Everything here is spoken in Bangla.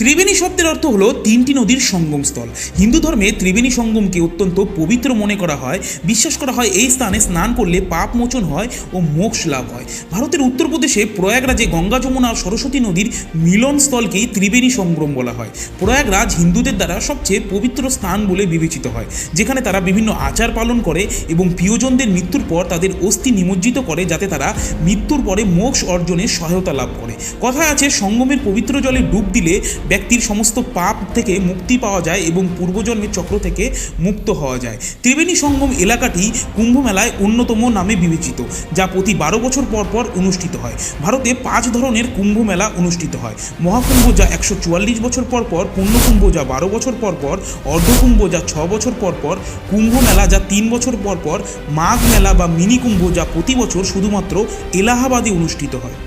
ত্রিবেণী শব্দের অর্থ হলো তিনটি নদীর সঙ্গমস্থল হিন্দু ধর্মে ত্রিবেণী সঙ্গমকে অত্যন্ত পবিত্র মনে করা হয়। বিশ্বাস করা হয় এই স্থানে স্নান করলে পাপ মোচন হয় ও মোক্ষ লাভ হয়। ভারতের উত্তরপ্রদেশে প্রয়াগরাজে গঙ্গা যমুনা ও সরস্বতী নদীর মিলনস্থলকেই ত্রিবেণী সঙ্গম বলা হয়। প্রয়াগরাজ হিন্দুদের দ্বারা সবচেয়ে পবিত্র স্থান বলে বিবেচিত হয়, যেখানে তারা বিভিন্ন আচার পালন করে এবং প্রিয়জনদের মৃত্যুর পর তাদের অস্থি নিমজ্জিত করে যাতে তারা মৃত্যুর পরে মোক্ষ অর্জনে সহায়তা লাভ করে। কথায় আছে, সঙ্গমের পবিত্র জলে ডুব দিলে ব্যক্তির সমস্ত পাপ থেকে মুক্তি পাওয়া যায় এবং পূর্বজন্মের চক্র থেকে মুক্ত হওয়া যায়। ত্রিবেণী সঙ্গম এলাকাটি কুম্ভ মেলায় অন্যতম নামে বিবেচিত, যা প্রতি বারো বছর পর পর অনুষ্ঠিত হয়। ভারতে পাঁচ ধরনের কুম্ভ মেলা অনুষ্ঠিত হয়। মহাকুম্ভ যা একশো চুয়াল্লিশ বছর পর পর পূর্ণকুম্ভ যা বারো বছর পর পর, অর্ধকুম্ভ যা ছ বছর পর পর কুম্ভ মেলা যা তিন বছর পর পর মাঘ মেলা বা মিনি কুম্ভ যা প্রতি বছর শুধুমাত্র এলাহাবাদে অনুষ্ঠিত হয়।